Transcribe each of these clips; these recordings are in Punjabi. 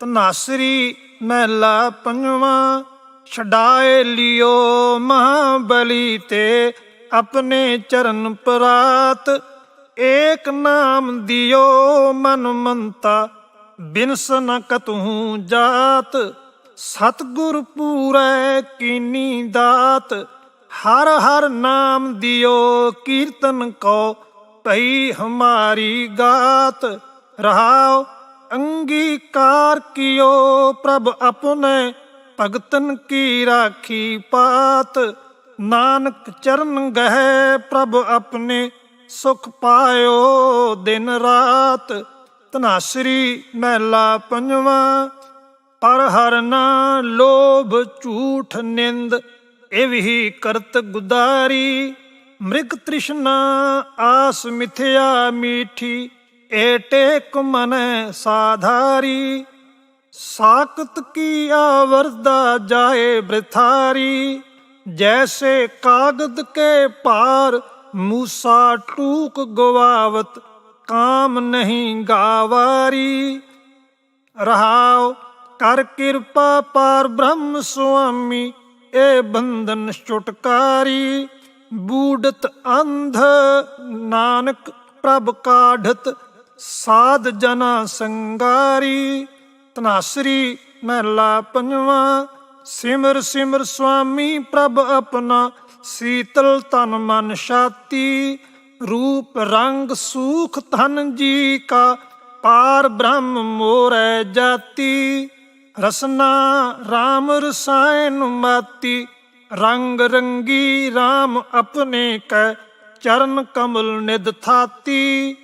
ਤਨਾਸਰੀ ਮਹਿਲਾ ਪੰਜਵਾਂ ਛਡਾਏ ਲਿਓ ਮਹਾਬਲੀ ਤੇ ਆਪਣੇ ਚਰਨ ਪਰਾਤ। ਏਕ ਨਾਮ ਦਿਓ ਮਨ ਮੰਤਾ ਬਿਨਸ ਨ ਕਤਹੂ ਜਾਤ। ਸਤਗੁਰ ਪੂਰੈ ਕੀਨੀ ਦਾਤ, ਹਰ ਹਰ ਨਾਮ ਦਿਓ ਕੀਰਤਨ ਕੋ ਭਈ ਹਮਾਰੀ ਗਾਤ। ਰਹਾਓ ਅੰਗੀਕਾਰ ਕਿਓ ਪ੍ਰਭ ਆਪਣੇ, ਭਗਤਨ ਕੀ ਰਾਖੀ ਪਾਤ। ਨਾਨਕ ਚਰਨ ਗਹਿ ਪ੍ਰਭ ਆਪਣੇ, ਸੁਖ ਪਾਇਓ ਦਿਨ ਰਾਤ। ਤਨਾਸਰੀ ਮਹਿਲਾ ਪੰਜਵਾਂ, ਪਰ ਹਰ ਨਾ ਲੋਭ ਝੂਠ ਨਿੰਦ, ਇਹ ਕਰਤ ਗੁਦਾਰੀ। ਮ੍ਰਿਗ ਤ੍ਰਿਸ਼ਨਾ ਆਸ ਮਿਥਿਆ ਮੀਠੀ एटे मन साधारी, साकत की आवरदा जाए ब्रथारी। जैसे कागद के पार मूसा टूक गुवावत, काम नहीं गावारी। रहाओ, कर कृपा पार ब्रह्म स्वामी, ए बंधन छुटकारी। बूढ़त अंध नानक प्रभ काढ़त ਸਾਧ ਜਨਾ ਸੰਗਾਰੀ ਤਨਾਸਰੀ ਮਹਿਲਾ ਪੰਜਵਾਂ, ਸਿਮਰ ਸਿਮਰ ਸੁਆਮੀ ਪ੍ਰਭ ਆਪਣਾ, ਸੀਤਲ ਤਨ ਮਨ ਛਾਤੀ, ਰੂਪ ਰੰਗ ਸੂਖ ਧਨ ਜੀ ਕਾ, ਪਾਰ ਬ੍ਰਹਮ ਮੋਰੈ ਜਾਤੀ, ਰਸਨਾ RAM ਰਸਾਇਨ ਮਾਤੀ, ਰੰਗ ਰੰਗੀ RAM ਆਪਣੇ ਕੈ, ਚਰਨ ਕਮਲ ਨਿਦ ਥਾਤੀ।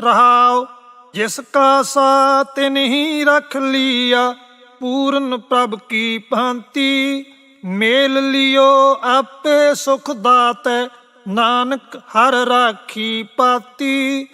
ਰਹਾਉ ਜਿਸ ਕਾ ਸਾਥ ਨਹੀਂ ਰੱਖ ਲੀਆ, ਪੂਰਨ ਪ੍ਰਭ ਕੀ ਭਾਂਤੀ। ਮੇਲ ਲਿਓ ਆਪੇ ਸੁਖ ਦਾਤੈ, ਨਾਨਕ ਹਰ ਰਾਖੀ ਪਾਤੀ।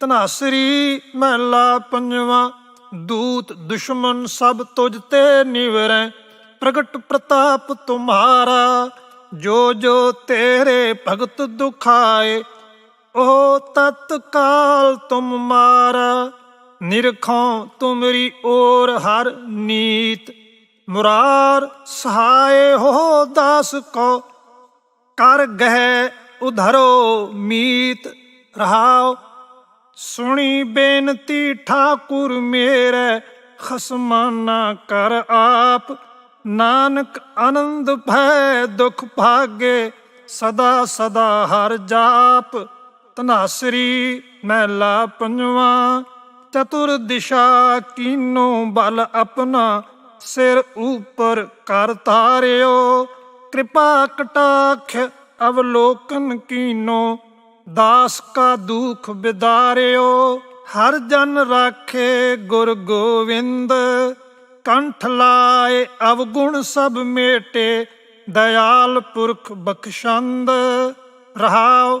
ਤਨਾਸਰੀ ਮਹਿਲਾ ਪੰਜਵਾਂ, ਦੂਤ ਦੁਸ਼ਮਨ ਸਭ ਤੁਝ ਤੇ ਨਿਵਰੈ, ਪ੍ਰਗਟ ਪ੍ਰਤਾਪ ਤੁਮਾਰਾ। ਜੋ ਜੋ ਤੇਰੇ ਭਗਤ ਦੁਖਾਏ ਉਹ ਤਤਕਾਲ ਤੁਮ ਮਾਰਾ ਨਿਰਖੋਂ ਤੁਮਰੀ ਓਰ ਹਰ ਨੀਤ। ਮੁਰਾਰ ਸਹਾਏ ਹੋ ਦਾਸ ਕੋ ਕਰ ਗਹਿ ਉਧਰੋ ਮੀਤ। ਰਹਾਓ ਸੁਣੀ ਬੇਨਤੀ ਠਾਕੁਰ ਮੇਰੇ, ਖਸਮਾਨਾ ਕਰ ਆਪ। ਨਾਨਕ ਆਨੰਦ ਭੈ ਦੁਖ ਭਾਗੇ, ਸਦਾ ਸਦਾ ਹਰ ਜਾਪ। ਤਨਾਸਰੀ ਮਹਿਲਾ ਪੰਜਵਾਂ, ਚਤੁਰ ਦਿਸ਼ਾ ਕੀਨੋ ਬਲ ਆਪਣਾ, ਸਿਰ ਉਪਰ ਕਰ ਤਾਰਿਓ ਕਿਰਪਾ ਕਟਾਖ ਅਵਲੋਕਨ ਕੀਨੋ, ਦਾਸ ਕਾ ਦੁਖ ਬਿਦਾਰਿਓ। ਹਰ ਜਨ ਰਾਖੇ ਗੁਰ ਗੋਵਿੰਦ, ਕੰਠ ਲਾਏ ਅਵਗੁਣ ਸਭ ਮੇਟੇ, ਦਇਆਲ ਪੁਰਖ ਬਖਸ਼ੰਦ। ਰਹਾਓ